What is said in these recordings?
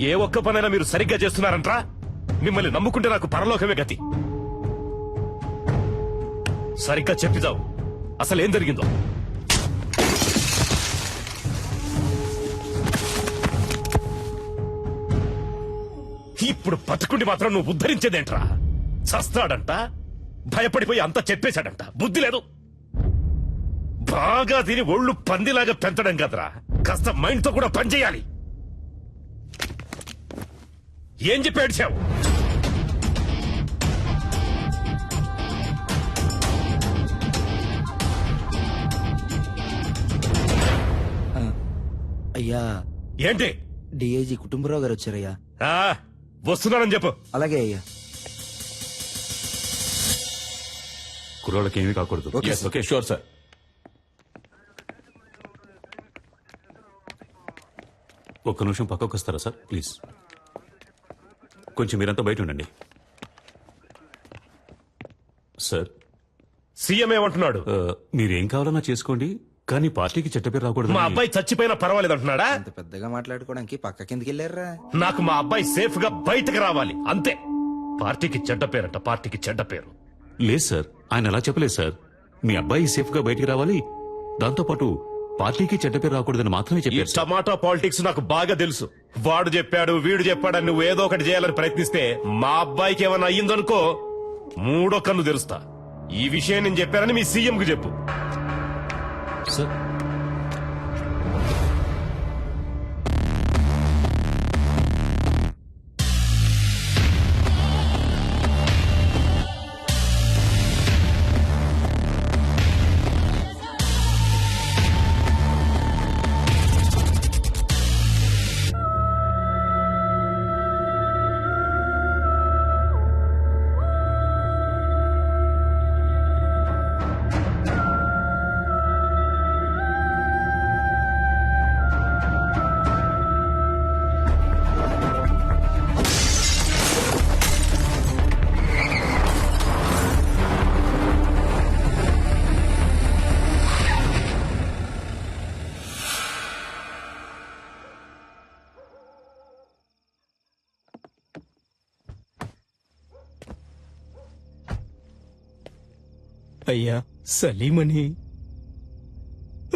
ఏ ఒక్క పనైనా మీరు సరిగ్గా చేస్తున్నారంట్రా? మిమ్మల్ని నమ్ముకుంటే నాకు పరలోకమే గతి. సరిగ్గా చెప్పిదావు అసలేం జరిగిందో? ఇప్పుడు బతుకుండి మాత్రం నువ్వు ఉద్ధరించేదేంట్రా? చస్తాడంట భయపడిపోయి అంతా చెప్పేశాడంట. బుద్ధి లేదు. బాగా తిని ఒళ్ళు పందిలాగా పెంచడం కదరా. కాస్త మైండ్తో కూడా పనిచేయాలి. ఏం చెప్పి ఏడ్చావు? అయ్యా. ఏంటి? డిఐజీ కుటుంబరావు గారు వచ్చారయ్యా. ఆ వస్తున్నానని చెప్పు. అలాగే అయ్యా. కుర్రోళ్ళకి ఏమీ కాకూడదు. Okay sure sir. ఒక్క నిమిషం పక్కకు వస్తారా సార్ ప్లీజ్ కొంచెం మీరంతా బయట ఉండండి. సార్. సీఎం ఏమంటున్నాడు? ఆ, మీరేం కావాలన్నా చేసుకోండి కానీ పార్టీకి చెడ్డ పేరు రాకూడదు మా అబ్బాయి చచ్చిపోయినా పర్వాలేదు అంటున్నాడా? అంత పెద్దగా మాట్లాడుకోవడానికి పక్క కిందకి వెళ్ళారా? నాకు మా అబ్బాయి సేఫ్గా బయటకు రావాలి అంతే. పార్టీకి చెడ్డ పేరంట పార్టీకి చెడ్డ పేరు. లేదు సార్ ఆయన అలా చెప్పలేదు సార్. మీ అబ్బాయి సేఫ్గా బయటికి రావాలి దాంతోపాటు పార్టీకి చెడ్డ పేరు రాకూడదని మాత్రమే ఈ చెప్పారు సార్. టమాటా పాలిటిక్స్ నాకు బాగా తెలుసు. వాడు చెప్పాడు వీడు చెప్పాడని నువ్వు ఏదో ఒకటి చేయాలని ప్రయత్నిస్తే మా అబ్బాయికి ఏమైనా అయ్యిందనుకో మూడో కన్ను తెరుస్తా. ఈ విషయం నేను చెప్పానని మీ సీఎం కు చెప్పు. సార్ అయ్యా సలీమని.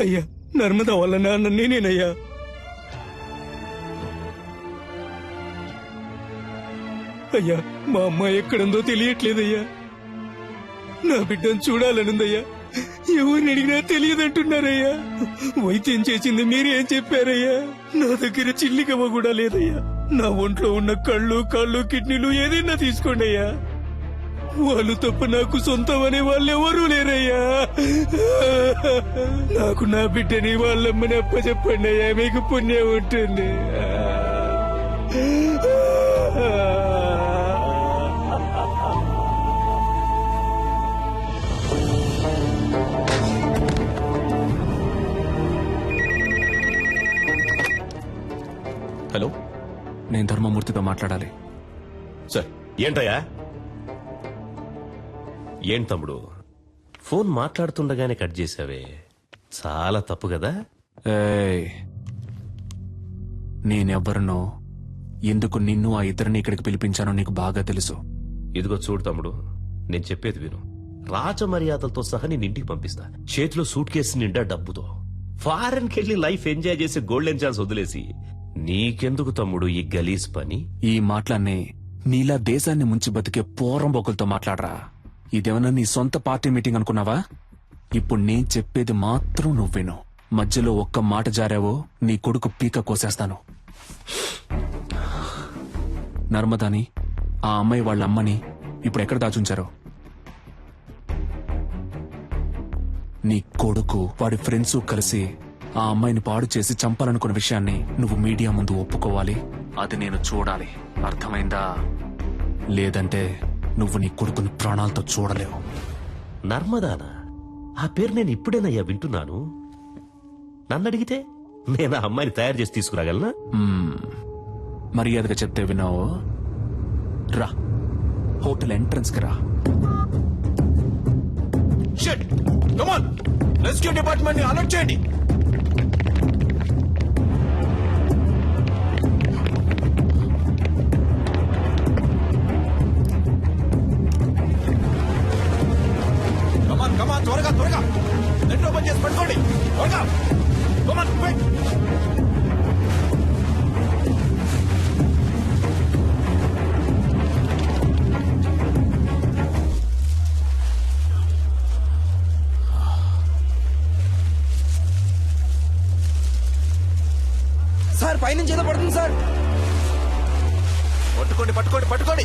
అయ్యా నర్మదా వాళ్ళ నాన్న నేనేనయ్యా. అయ్యా మా అమ్మ ఎక్కడుందో తెలియట్లేదయ్యా. నా బిడ్డను చూడాలనుందయ్యా. ఎవరిని అడిగినా తెలియదంటున్నారయ్యా. వైద్యం చేసింది మీరేం చెప్పారయ్యా. నా దగ్గర చిల్లికమ్మ కూడా లేదయ్యా. నా ఒంట్లో ఉన్న కళ్ళు కాళ్ళు కిడ్నీలు ఏదైనా తీసుకోండి అయ్యా వాళ్ళు తప్ప నాకు సొంతం అనే వాళ్ళు ఎవరూ లేరయ్యా. నాకు నా బిడ్డని వాళ్ళమ్మని అప్ప చెప్పండి అయ్యా మీకు పుణ్యం ఉంటుంది. హలో? నేను ధర్మమూర్తితో మాట్లాడాలి. సార్ ఏంటయ్యా? ఏం తమ్ముడు? ఫోన్ మాట్లాడుతుండగానే కట్ చేసావే. చాలా తప్పు కదా? ఏయ్ నేనెవ్వరినో ఎందుకు నిన్ను ఆ ఇద్దరిని ఇక్కడికి పిలిపించానో నీకు బాగా తెలుసు. ఇదిగో చూడు తమ్ముడు నేను చెప్పేది విను. రాజమర్యాదలతో సహా నేను ఇంటికి పంపిస్తా. చేతిలో సూట్ కేసు నిండా డబ్బుతో. ఫారెన్ కెళ్ళి లైఫ్ ఎంజాయ్ చేసి గోల్డెన్ ఛాన్స్ వదిలేసి. నీకెందుకు తమ్ముడు ఈ గలీజ్ పని? ఈ మాటలన్నీ నీలా దేశాన్ని ముంచి బతికే పోరంబోకులతో మాట్లాడరా. ఇదేమన్నా నీ సొంత పార్టీ మీటింగ్ అనుకున్నావా? ఇప్పుడు నేను చెప్పేది మాత్రం నువ్వు విను. మధ్యలో ఒక్క మాట జారావో నీ కొడుకు పీక కోసేస్తాను. నర్మదాని ఆ అమ్మాయి వాళ్ళ అమ్మని ఇప్పుడు ఎక్కడ దాచుంచారో? నీ కొడుకు వాడి ఫ్రెండ్స్ కలిసి ఆ అమ్మాయిని పాడు చేసి చంపాలనుకున్న విషయాన్ని నువ్వు మీడియా ముందు ఒప్పుకోవాలి. అది నేను చూడాలి. అర్థమైందా? లేదంటే నువ్వు నీ కొడుకుని ప్రాణాలతో చూడలేవు. నర్మదానా? ఆ పేరు నేను ఇప్పుడేనయ్యా వింటున్నాను. నన్ను అడిగితే నేను ఆ అమ్మాయిని తయారు చేసి తీసుకురాగలనా. మర్యాదగా చెప్తే విన్నావు? రా. హోటల్ ఎంట్రన్స్కి రా డిపార్ట్మెంట్ని అలర్ట్ చేయండి. కమాన్ త్వరగా త్వరగా. నెట్ ఓపెన్ చేసి పెట్టుకోండి త్వరగా. కమాన్ క్విక్ సార్ పైనుంచి ఏదో పడుతుంది సార్. పట్టుకోండి పట్టుకోండి పట్టుకోండి.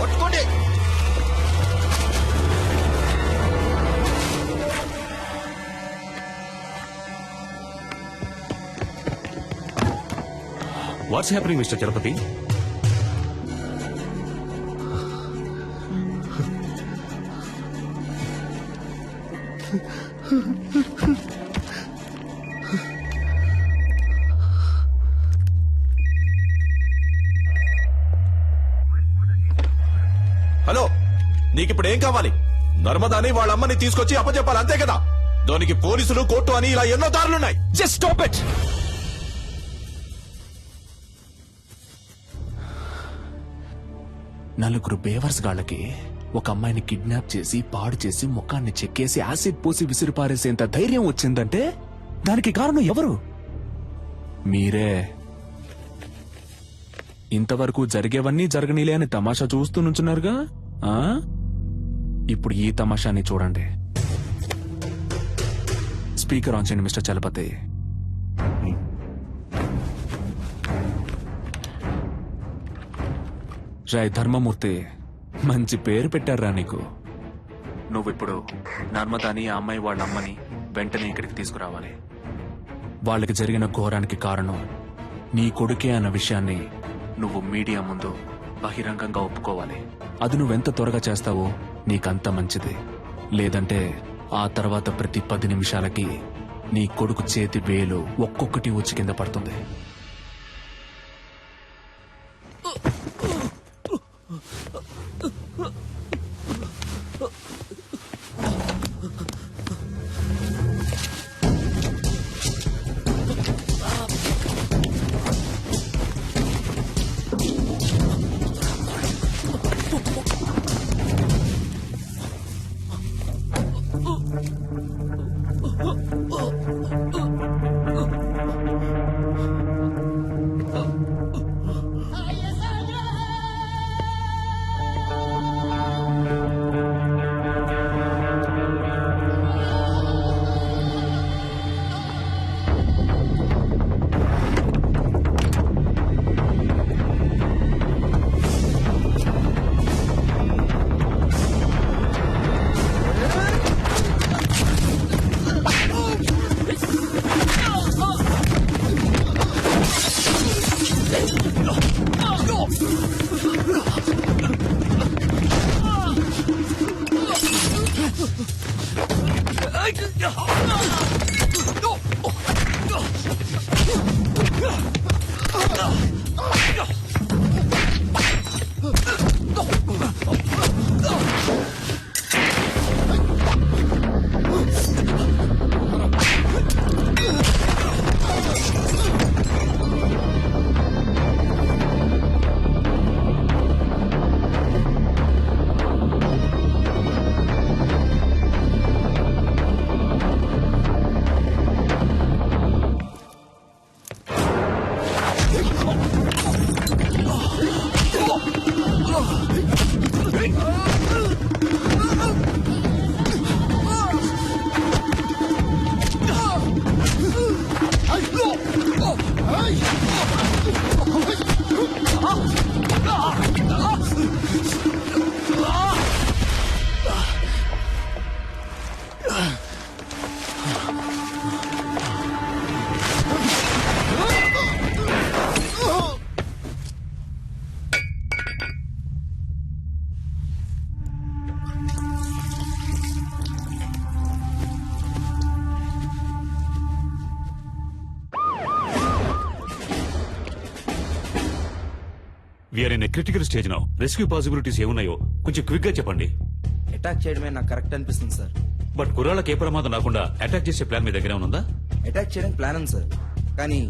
పట్టుకోండి. What's happening mister Chalapati hello నీకిప్పుడు ఏం కావాలి? నర్మదాని వాళ్ళ అమ్మని తీసుకొచ్చి అప్పచెప్పాలి అంతే కదా? దానికి పోలీసులు కోర్టు అని ఇలా ఎన్నో దారులున్నాయి. జస్ట్ స్టాప్ ఇట్ నలుగురు బేవర్స్ గాళ్ళకి ఒక అమ్మాయిని కిడ్నాప్ చేసి పాడు చేసి ముఖాన్ని చెక్కేసి యాసిడ్ పోసి విసిరిపారేసేంత ధైర్యం వచ్చిందంటే దానికి కారణం ఎవరు? మీరే. ఇంతవరకు జరిగేవన్నీ జరగనీలే అని తమాషా చూస్తూ నుంచున్నారుగా? ఆ? ఇప్పుడు ఈ తమాషాని చూడండి. స్పీకర్ ఆన్ చేయండి మిస్టర్ చలపతి. రాయ్ ధర్మమూర్తి. మంచి పేరు పెట్టారా నీకు. నువ్విప్పుడు నర్మదాని ఆ అమ్మాయి వాళ్ళ అమ్మని వెంటనే ఇక్కడికి తీసుకురావాలి. వాళ్ళకి జరిగిన ఘోరానికి కారణం నీ కొడుకే అన్న విషయాన్ని నువ్వు మీడియా ముందు బహిరంగంగా ఒప్పుకోవాలి. అది నువ్వెంత త్వరగా చేస్తావో నీకంత మంచిది. లేదంటే ఆ తర్వాత ప్రతి పది నిమిషాలకి నీ కొడుకు చేతి వేలు ఒక్కొక్కటి వచ్చి కింద పడుతుంది. In critical stage now rescue possibilities ఏమున్నాయో కొంచెం క్విక్గా చెప్పండి. అటాక్ చేయడమే నాకు కరెక్ట్ అనిపిస్తుంది సార్ బట్ కుర్రాళ్ళకి ఏ ప్రమాదం రాకుండా అటాక్ చేసే ప్లాన్ మీ దగ్గర ఉందా? అటాక్ చేయడానికి ప్లాన్ ఉంది సార్ కానీ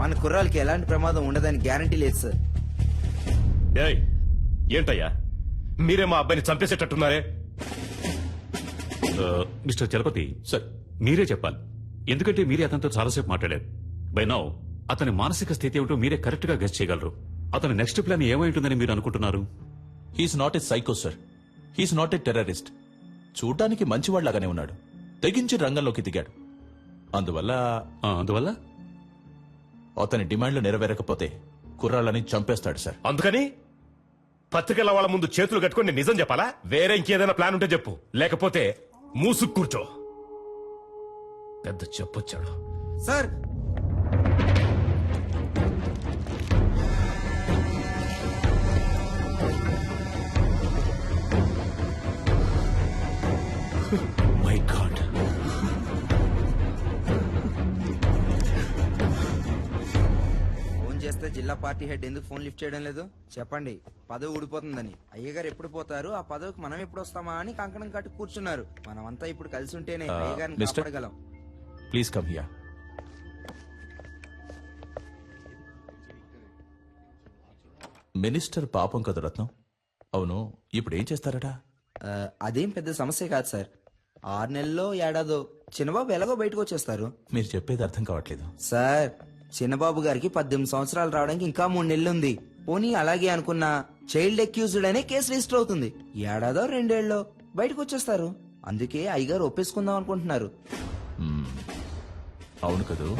మన కుర్రాలకి ఎలాంటి ప్రమాదం ఉండదని గ్యారంటీ లేదు సార్ ఏయ్ ఏంటయ్యా? మీరే మా అబ్బాయిని చంపేసేటట్టున్నారే? Mister Chalapathi sir. మీరే చెప్పాలి. ఎందుకంటే మీరే అతనితో చాలాసేపు మాట్లాడారు. బై నౌ అతని మానసిక స్థితి ఏమిటో మీరే కరెక్ట్గా గెస్ట్ చేయగలరు. అతని నెక్స్ట్ ప్లాన్ ఏమై ఉంటుందని మీరు అనుకుంటున్నారు? He's not a psycho sir he's not a terrorist చూడటానికి మంచివాళ్ళాగానే ఉన్నాడు. తెగించి రంగంలోకి దిగాడు. అందువల్ల ఆ, అందువల్ల? అతని డిమాండ్లు నెరవేరకపోతే కుర్రాళ్ళని చంపేస్తాడు సార్ అందుకని పత్రికల వాళ్ళ ముందు చేతులు కట్టుకొని నేను నిజం చెప్పాలా? వేరే ఇంకేదైనా ప్లాన్ ఉంటే చెప్పు. లేకపోతే మూసుకు కూర్చో. పెద్ద చెప్పొచ్చాడు. సార్ చేస్తే జిల్లా పార్టీ హెడ్ ఎందుకు ఫోన్ లిఫ్ట్ చేయడం లేదు? చెప్పండి. పదవి ఊడిపోతుందని. అయ్యగారు ఎప్పుడు పోతారు? ఆ పదవికి మనం ఎప్పుడు వస్తామా అని కంకణం కట్టి కూర్చున్నారు. మనమంతా ఇప్పుడు కలిసి ఉంటేనే అయ్యగారిని? కాపాడగలం. ప్లీజ్ కమ్ హియర్ మినిస్టర్ పాపం కదా రత్నం. అవును ఇప్పుడు ఏం చేస్తారట? ఆ, అదేం పెద్ద సమస్య కాదు సార్. ఆరు నెలల్లో ఏడాదో చిన్నబాబు ఎలాగో బయటకు వచ్చేస్తారు. మీరు చెప్పేది అర్థం కావట్లేదు. సార్ చిన్నబాబు గారికి పద్దెనిమిది సంవత్సరాలు రావడానికి ఇంకా మూడు నెలలుంది. పోనీ అలాగే అనుకున్న చైల్డ్ అక్యూజ్డ్ అనే కేసు రిజిస్టర్ అవుతుంది. ఏడాదో రెండేళ్ళలో బయటకు వచ్చేస్తారు. అందుకే అయ్యగారు ఒప్పేసుకుందాం అనుకుంటున్నారు. అవును కదా?